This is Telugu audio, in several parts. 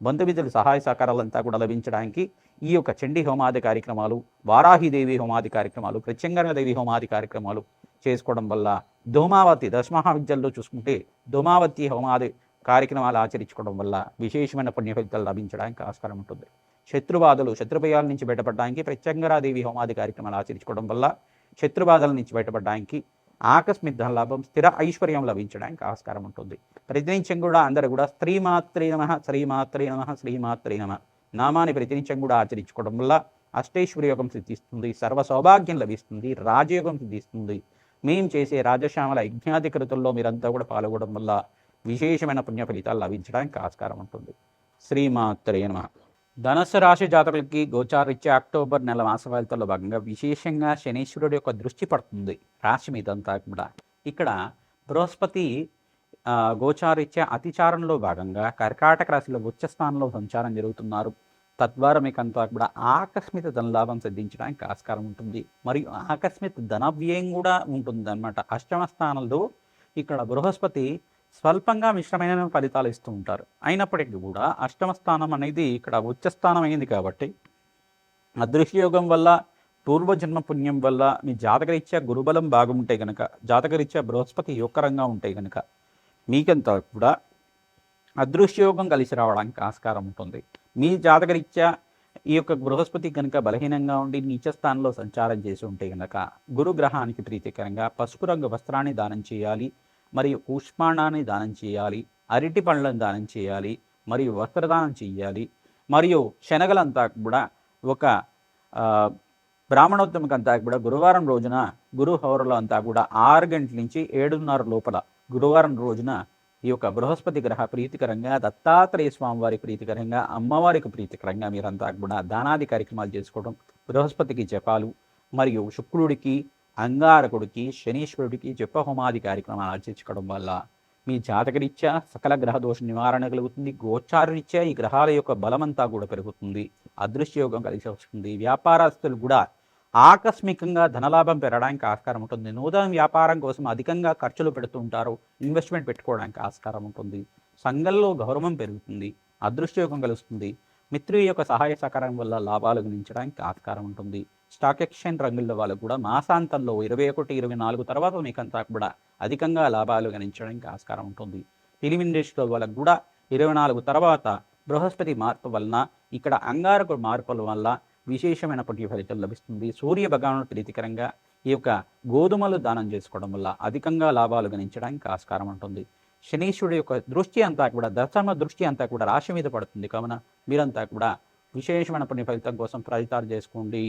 బంధుమిత్రుల సహాయ సహకారాలంతా కూడా లభించడానికి ఈ యొక్క చండీ హోమాది కార్యక్రమాలు వారాహిదేవి హోమాది కార్యక్రమాలు ప్రత్యంగరదేవి హోమాది కార్యక్రమాలు చేసుకోవడం వల్ల ధూమావతి దశమహావిద్యల్లో చూసుకుంటే ధూమావతి హోమాది కార్యక్రమాలు ఆచరించుకోవడం వల్ల విశేషమైన పుణ్య ఫలితాలు లభించడానికి ఆస్కారం ఉంటుంది. శత్రుబాధలు శత్రుభయాల నుంచి బయటపడడానికి ప్రత్యంగరాదేవి హోమాది కార్యక్రమాలు ఆచరించుకోవడం వల్ల శత్రుబాధల నుంచి బయటపడడానికి ఆకస్మిక ధన లాభం స్థిర ఐశ్వర్యం లభించడానికి ఆస్కారం ఉంటుంది. ప్రతినిత్యం కూడా అందరూ కూడా శ్రీమాత్రే నమ శ్రీమాత్రే నమ శ్రీమాత్రే నమ. నామాన్ని ప్రతినిత్యం కూడా ఆచరించుకోవడం వల్ల అష్టైశ్వర్య యోగం సిద్ధిస్తుంది సర్వ సౌభాగ్యం లభిస్తుంది రాజయోగం సిద్ధిస్తుంది. మేం చేసే రాజశ్యామల యజ్ఞాధికృతుల్లో మీరంతా కూడా పాల్గొనడం వల్ల విశేషమైన పుణ్య ఫలితాలు లభించడానికి ఆస్కారం ఉంటుంది. శ్రీమాత్రే నమ. ధనుసు రాశి జాతకులకి గోచారిచ్చే అక్టోబర్ నెల మాస ఫలితాల్లో భాగంగా విశేషంగా శనీశ్వరుడు యొక్క దృష్టి పడుతుంది. రాశి మీద అంతా కూడా. ఇక్కడ బృహస్పతి గోచారిచ్చే అతిచారంలో భాగంగా కర్కాటక రాశిలో ఉచ్చ స్థానంలో సంచారం జరుగుతున్నారు. తద్వారా మీకు అంతా కూడా ఆకస్మిక ధనలాభం సిద్ధించడానికి ఆస్కారం ఉంటుంది. మరియు ఆకస్మిక ధన వ్యయం కూడా ఉంటుంది అనమాట అష్టమ స్థానంలో ఇక్కడ బృహస్పతి స్వల్పంగా మిశ్రమైన ఫలితాలు ఇస్తూ ఉంటారు. అయినప్పటికీ కూడా అష్టమ స్థానం అనేది ఇక్కడ ఉచ్చ స్థానం అయింది కాబట్టి అదృశ్యయోగం వల్ల పూర్వజన్మ పుణ్యం వల్ల మీ జాతకరీత్యా గురుబలం బాగుంటే గనక జాతకరీత్యా బృహస్పతి యోగకరంగా ఉంటే గనక మీకంతా కూడా అదృశ్యయోగం కలిసి రావడానికి ఆస్కారం ఉంటుంది. మీ జాతకరీత్యా ఈ యొక్క బృహస్పతి కనుక బలహీనంగా ఉండి నీచ స్థానంలో సంచారం చేసి ఉంటే గనక గురు గ్రహానికి ప్రీతికరంగా పసుపు రంగు వస్త్రాన్ని దానం చేయాలి. మరియు కూష్మాండాన్ని దానం చేయాలి అరటి పండ్లను దానం చేయాలి మరియు వస్త్రదానం చేయాలి. మరియు శనగలంతా కూడా ఒక ఆ, బ్రాహ్మణోత్తమకి అంతా కూడా గురువారం రోజున గురు హౌరలో అంతా కూడా ఆరు గంటల నుంచి ఏడున్నర లోపల గురువారం రోజున ఈ యొక్క బృహస్పతి గ్రహ ప్రీతికరంగా దత్తాత్రేయ స్వామి వారి ప్రీతికరంగా అమ్మవారికి ప్రీతికరంగా మీరంతా కూడా దానాది కార్యక్రమాలు చేసుకోవడం బృహస్పతికి జపాలు మరియు శుక్రుడికి అంగారకుడికి శనీశ్వరుడికి జపహోమాది కార్యక్రమాలు ఆచరించడం వల్ల మీ జాతకరీత్యా సకల గ్రహ దోష నివారణ కలుగుతుంది. గోచారరీత్యా ఈ గ్రహాల యొక్క బలమంతా కూడా పెరుగుతుంది. అదృశ్యయోగం కలిసి వస్తుంది. వ్యాపారస్తులు కూడా ఆకస్మికంగా ధనలాభం పెరగడానికి ఆస్కారం ఉంటుంది. నూతన వ్యాపారం కోసం అధికంగా ఖర్చులు పెడుతూ ఉంటారు. ఇన్వెస్ట్మెంట్ పెట్టుకోవడానికి ఆస్కారం ఉంటుంది. సంఘంలో గౌరవం పెరుగుతుంది. అదృష్టయోగం కలుస్తుంది మిత్రి యొక్క సహాయ సహకారం వల్ల లాభాలు గణించడానికి ఆస్కారం ఉంటుంది. స్టాక్ ఎక్స్చేంజ్ రంగుల్లో వాళ్ళకు కూడా మాసాంతంలో ఇరవై ఒకటి ఇరవై నాలుగు తర్వాత మీకంతా కూడా అధికంగా లాభాలు గణించడానికి ఆస్కారం ఉంటుంది. ఫిలిం ఇండస్ట్రీలో వాళ్ళకు కూడా ఇరవై నాలుగు తర్వాత బృహస్పతి మార్పు వలన ఇక్కడ అంగారక మార్పుల వల్ల విశేషమైన పుణ్య ఫలితం లభిస్తుంది. సూర్య భగవాను ప్రీతికరంగా ఈ యొక్క గోధుమలు దానం చేసుకోవడం వల్ల అధికంగా లాభాలు గణించడానికి ఆస్కారం ఉంటుంది. శనీశ్వరుడు యొక్క దృష్టి అంతా కూడా దశమ దృష్టి అంతా కూడా రాశి మీద పడుతుంది. కావున మీరంతా కూడా విశేషమైన పుణ్య ఫలితం కోసం ప్రయత్నాలు చేసుకోండి.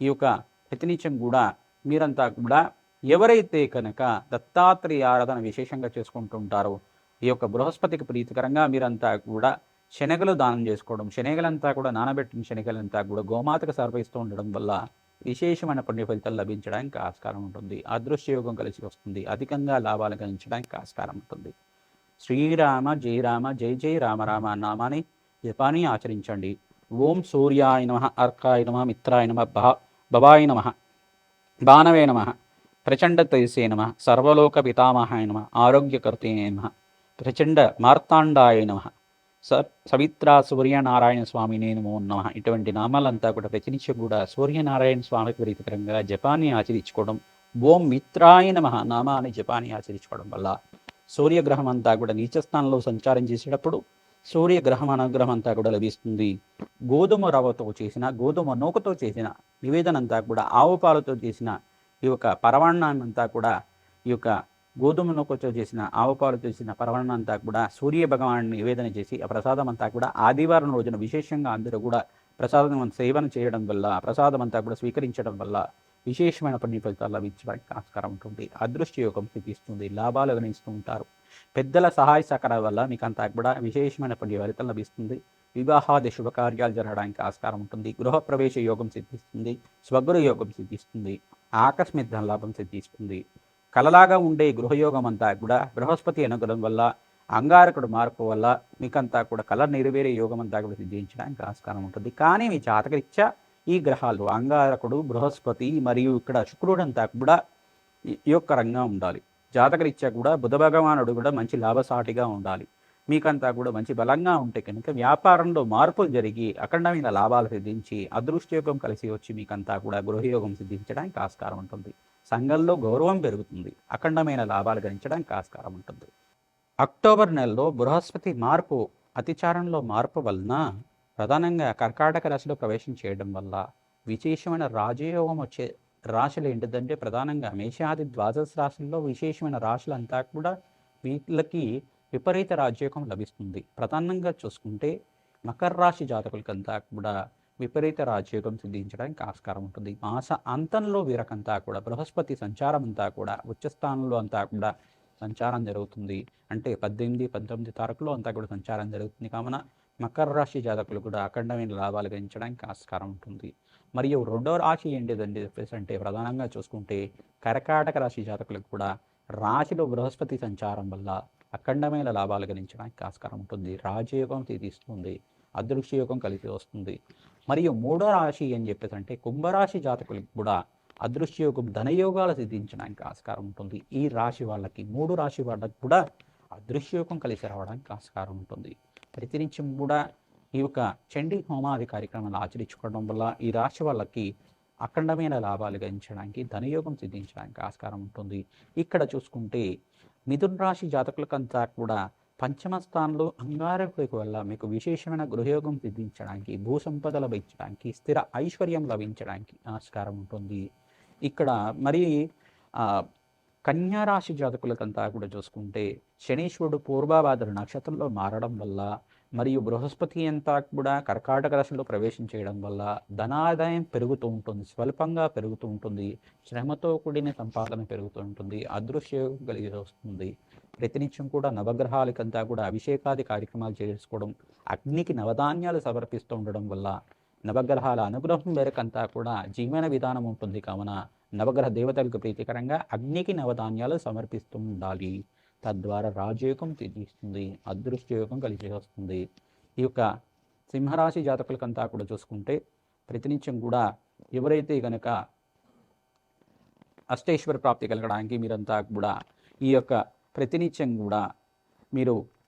ఈ యొక్క ప్రతినిత్యం కూడా మీరంతా కూడా ఎవరైతే కనుక దత్తాత్రేయ ఆరాధన విశేషంగా చేసుకుంటూ ఉంటారో ఈ యొక్క బృహస్పతికి ప్రీతికరంగా మీరంతా కూడా శనగలు దానం చేసుకోవడం శనగలంతా కూడా నానబెట్టిన శనగలంతా కూడా గోమాతకు సమర్పిస్తూ ఉండడం వల్ల విశేషమైన పుణ్య ఫలితాలు లభించడానికి ఆస్కారం ఉంటుంది. అదృష్టయోగం కలిసి వస్తుంది. అధికంగా లాభాలు గణించడానికి ఆస్కారం ఉంటుంది. శ్రీరామ జయ రామ జయ జయ రామ రామ నామాన్ని జపాన్ని ఆచరించండి. ఓం సూర్యాయ నమ అర్కాయ నమ మిత్రాయ నమ భా భవాయ నమ బాణవే నమ ప్రచండ తైసే నమ సర్వలోక పితామహాయ నమ ఆరోగ్యకర్తే నమ ప్రచండ మార్తాండాయ నమ స సవిత్ర సూర్యనారాయణ స్వామి నేను నమ. ఇటువంటి నామాలంతా కూడా ప్రతినిత్యం కూడా సూర్యనారాయణ స్వామికి ప్రీతికరంగా జపాన్ని ఆచరించుకోవడం ఓం మిత్రాయ నమ నామాన్ని జపాన్ని ఆచరించుకోవడం వల్ల సూర్యగ్రహం అంతా కూడా నీచస్థానంలో సంచారం చేసేటప్పుడు సూర్యగ్రహం అనుగ్రహం అంతా కూడా లభిస్తుంది. గోధుమ రవ్వతో చేసిన గోధుమ నూకతో చేసిన నివేదన అంతా కూడా ఆవు పాలతో చేసిన ఈ యొక్క పరవాణాన్ని అంతా కూడా ఈ యొక్క గోధుమ నూకతో చేసిన ఆవుపాలు చేసిన పర్వణం అంతా కూడా సూర్య భగవాన్ని నివేదన చేసి ఆ ప్రసాదం అంతా కూడా ఆదివారం రోజున విశేషంగా అందరూ కూడా ప్రసాదం సేవన చేయడం వల్ల ప్రసాదం అంతా కూడా స్వీకరించడం వల్ల విశేషమైన పుణ్య ఫలితాలు లభించడానికి ఆస్కారం ఉంటుంది. అదృష్ట యోగం సిద్ధిస్తుంది లాభాలు గణిస్తూ ఉంటారు. పెద్దల సహాయ సహకారాల వల్ల మీకు అంతా కూడా విశేషమైన పుణ్య ఫలితం లభిస్తుంది. వివాహాది శుభకార్యాలు జరగడానికి ఆస్కారం ఉంటుంది. గృహప్రవేశ యోగం సిద్ధిస్తుంది. స్వగృహ యోగం సిద్ధిస్తుంది. ఆకస్మిక ధనలాభం సిద్ధిస్తుంది. కలలాగా ఉండే గృహయోగం అంతా కూడా బృహస్పతి అనుగ్రహం వల్ల అంగారకుడు మార్పు వల్ల మీకంతా కూడా కళ నెరవేరే యోగం అంతా కూడా సిద్ధించడానికి ఆస్కారం ఉంటుంది. కానీ మీ జాతకరీత్యా ఈ గ్రహాలు అంగారకుడు బృహస్పతి మరియు ఇక్కడ శుక్రుడు అంతా కూడా ఈ యోగకరంగా ఉండాలి. జాతకరీత్యా కూడా బుధ భగవానుడు కూడా మంచి లాభసాటిగా ఉండాలి. మీకంతా కూడా మంచి బలంగా ఉంటే కనుక వ్యాపారంలో మార్పులు జరిగి అఖండమైన లాభాలు సిద్ధించి అదృష్టయోగం కలిసి వచ్చి మీకంతా కూడా గృహయోగం సిద్ధించడానికి ఆస్కారం ఉంటుంది. సంఘంలో గౌరవం పెరుగుతుంది. అఖండమైన లాభాలు గణించడానికి ఆస్కారం ఉంటుంది. అక్టోబర్ నెలలో బృహస్పతి మార్పు అతిచారంలో మార్పు వలన ప్రధానంగా కర్కాటక రాశిలో ప్రవేశం చేయడం వల్ల విశేషమైన రాజయోగం వచ్చే రాశులు ఏంటిదంటే ప్రధానంగా మేషాది ద్వాదశ రాశుల్లో విశేషమైన రాశులంతా కూడా వీళ్ళకి విపరీత రాజయోగం లభిస్తుంది. ప్రధానంగా చూసుకుంటే మకర రాశి జాతకులకంతా కూడా విపరీత రాజయోగం సిద్ధించడానికి ఆస్కారం ఉంటుంది. మాస అంతంలో వీరకంతా కూడా బృహస్పతి సంచారం అంతా కూడా ఉచ్చస్థానంలో అంతా కూడా సంచారం జరుగుతుంది. అంటే పద్దెనిమిది పంతొమ్మిది తారీఖులో అంతా కూడా సంచారం జరుగుతుంది. కావున మకర రాశి జాతకులు కూడా అఖండమైన లాభాలు గణించడానికి ఆస్కారం ఉంటుంది. మరియు రెండో రాశి ఏంటిదండి చెప్పేసి అంటే ప్రధానంగా చూసుకుంటే కర్కాటక రాశి జాతకులకు కూడా రాశిలో బృహస్పతి సంచారం వల్ల అఖండమైన లాభాలు గణించడానికి ఆస్కారం ఉంటుంది. రాజయోగం తీస్తుంది అదృశ్యయోగం కలిసి వస్తుంది. మరియు మూడో రాశి అని చెప్పేసి అంటే కుంభరాశి జాతకులకు కూడా అదృశ్యయోగం ధనయోగాలు సిద్ధించడానికి ఆస్కారం ఉంటుంది. ఈ రాశి వాళ్ళకి మూడు రాశి వాళ్ళకి కూడా అదృశ్యయోగం కలిసి రావడానికి ఆస్కారం ఉంటుంది. ప్రతినిత్యం కూడా ఈ యొక్క చండీ హోమాది కార్యక్రమాలు ఆచరించుకోవడం వల్ల ఈ రాశి వాళ్ళకి అఖండమైన లాభాలు గణించడానికి ధనయోగం సిద్ధించడానికి ఆస్కారం ఉంటుంది. ఇక్కడ చూసుకుంటే మిథున్ రాశి జాతకులకంతా కూడా పంచమ స్థానంలో అంగారకుడికి వల్ల మీకు విశేషమైన గృహయోగం సిద్ధించడానికి భూ సంపద లభించడానికి స్థిర ఐశ్వర్యం లభించడానికి ఆస్కారం ఉంటుంది. ఇక్కడ మరి కన్యా రాశి జాతకులకంతా కూడా చూసుకుంటే శనీశ్వరుడు పూర్వాభాద్ర నక్షత్రంలో మారడం వల్ల మరియు బృహస్పతి అంతా కూడా కర్కాటక రాశిలో ప్రవేశం చేయడం వల్ల ధనాదాయం పెరుగుతూ ఉంటుంది స్వల్పంగా పెరుగుతూ ఉంటుంది శ్రమతో కూడిన సంపాదన పెరుగుతూ ఉంటుంది అదృశ్యం కలిగి వస్తుంది. ప్రతినిత్యం కూడా నవగ్రహాలకంతా కూడా అభిషేకాది కార్యక్రమాలు చేసుకోవడం అగ్నికి నవధాన్యాలు సమర్పిస్తూ ఉండడం వల్ల నవగ్రహాల అనుగ్రహం మేరకంతా కూడా జీవన విధానం ఉంటుంది. కావున నవగ్రహ దేవతలకు ప్రీతికరంగా అగ్నికి నవధాన్యాలు సమర్పిస్తూ ఉండాలి. తద్వారా రాజయోగం తీస్తుంది అదృష్టయోగం కలిసి వస్తుంది ఈ యొక్క సింహరాశి జాతకులకంతా కూడా చూసుకుంటే ప్రతినిత్యం కూడా ఎవరైతే గనక అష్టేశ్వర ప్రాప్తి కలగడానికి మీరంతా కూడా ఈ యొక్క ప్రతినిత్యం కూడా మీరు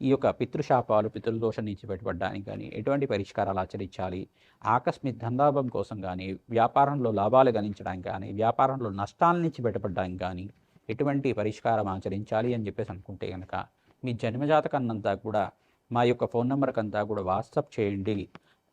ఈ యొక్క పితృశాపాలు పితృదోషం నుంచి బయటపడడానికి కానీ ఎటువంటి పరిష్కారాలు ఆచరించాలి? ఆకస్మిక ధనలాభం కోసం కానీ వ్యాపారంలో లాభాలు గణించడానికి కానీ వ్యాపారంలో నష్టాల నుంచి బయటపడడానికి కానీ ఎటువంటి పరిష్కారం ఆచరించాలి అని చెప్పేసి అనుకుంటే కనుక మీ జన్మజాతకన్నంతా కూడా మా యొక్క ఫోన్ నెంబర్కి అంతా కూడా వాట్సాప్ చేయండి.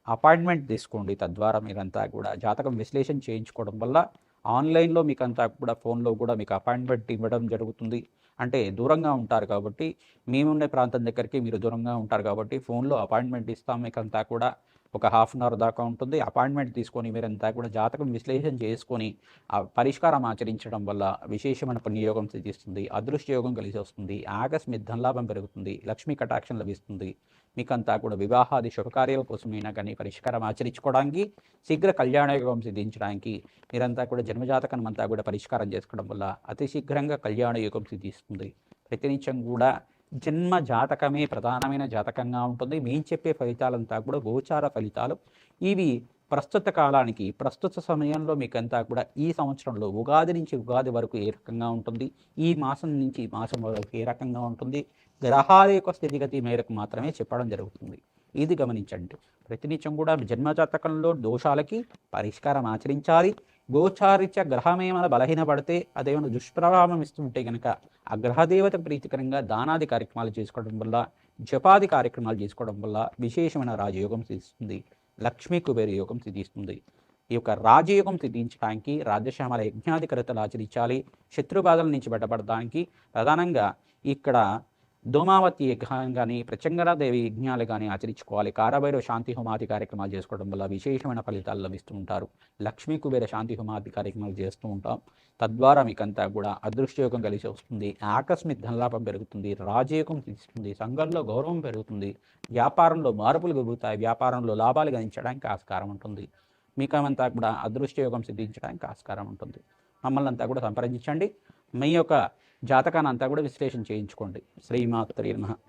అపాయింట్మెంట్ తీసుకోండి. తద్వారా మీరంతా కూడా జాతకం విశ్లేషణ చేయించుకోవడం వల్ల ఆన్లైన్లో మీకు అంతా కూడా ఫోన్లో కూడా మీకు అపాయింట్మెంట్ ఇవ్వడం జరుగుతుంది. అంటే దూరంగా ఉంటారు కాబట్టి మేముండే ప్రాంతం దగ్గరికి మీరు దూరంగా ఉంటారు కాబట్టి ఫోన్లో అపాయింట్మెంట్ ఇస్తాం మీకు అంతా కూడా. ఒక హాఫ్ అన్ అవర్ దాకా ఉంటుంది. అపాయింట్మెంట్ తీసుకొని మీరంతా కూడా జాతకం విశ్లేషణ చేసుకొని ఆ పరిష్కారం ఆచరించడం వల్ల విశేషమైన పుణ్యయోగం సిద్ధిస్తుంది. అదృష్టయోగం కలిసి వస్తుంది. ఆకస్మిక ధనలాభం పెరుగుతుంది. లక్ష్మీ కటాక్షం లభిస్తుంది. మీకంతా కూడా వివాహాది శుభకార్యాల కోసమైనా కానీ పరిష్కారం ఆచరించుకోవడానికి శీఘ్ర కళ్యాణయోగం సిద్ధించడానికి మీరంతా కూడా జన్మజాతకం అంతా కూడా పరిష్కారం చేసుకోవడం వల్ల అతి శీఘ్రంగా కళ్యాణ యోగం సిద్ధిస్తుంది. ప్రతినిత్యం కూడా జన్మ జాతకమే ప్రధానమైన జాతకంగా ఉంటుంది. మేము చెప్పే ఫలితాలంతా కూడా గోచార ఫలితాలు. ఇవి ప్రస్తుత కాలానికి ప్రస్తుత సమయంలో మీకంతా కూడా ఈ సంవత్సరంలో ఉగాది నుంచి ఉగాది వరకు ఏ రకంగా ఉంటుంది? ఈ మాసం నుంచి మాసం వరకు ఏ రకంగా ఉంటుంది? గ్రహాల యొక్క స్థితిగతి మేరకు మాత్రమే చెప్పడం జరుగుతుంది. ఇది గమనించండి. ప్రతినిత్యం కూడా జన్మజాతకంలో దోషాలకి పరిష్కారం ఆచరించాలి. గోచారిత్య గ్రహం ఏమైనా బలహీనపడితే అదేమైనా దుష్ప్రభావం ఇస్తుంటే కనుక ఆ గ్రహదేవత ప్రీతికరంగా దానాది కార్యక్రమాలు చేసుకోవడం వల్ల జపాది కార్యక్రమాలు చేసుకోవడం వల్ల విశేషమైన రాజయోగం సిద్ధిస్తుంది. లక్ష్మీ కుబేర యోగం సిద్ధిస్తుంది. ఈ యొక్క రాజయోగం సిద్ధించడానికి రాజశామల యజ్ఞాధికరతలు ఆచరించాలి. శత్రుబాధల నుంచి బయటపడడానికి ప్రధానంగా ఇక్కడ దోమావతి యజ్ఞం కానీ ప్రచంగరాదేవి యజ్ఞాలు కానీ ఆచరించుకోవాలి. కారభైరవ శాంతి హోమాది కార్యక్రమాలు చేసుకోవడం వల్ల విశేషమైన ఫలితాలు లభిస్తూ ఉంటారు. లక్ష్మీ కుబేర శాంతి హోమాది కార్యక్రమాలు చేస్తూ ఉంటాం. తద్వారా మీకంతా కూడా అదృష్టయోగం కలిసి వస్తుంది. ఆకస్మిక ధనలాభం పెరుగుతుంది. రాజయోగం తీస్తుంది సంఘంలో గౌరవం పెరుగుతుంది. వ్యాపారంలో మార్పులు పెరుగుతాయి. వ్యాపారంలో లాభాలు గణించడానికి ఆస్కారం ఉంటుంది. మీకమంతా కూడా అదృష్టయోగం సిద్ధించడానికి ఆస్కారం ఉంటుంది. మమ్మల్ని అంతా కూడా సంప్రదించండి. మీ యొక్క జాతకాన్ని అంతా కూడా విశ్లేషణ చేయించుకోండి. శ్రీమాత్రి నమ.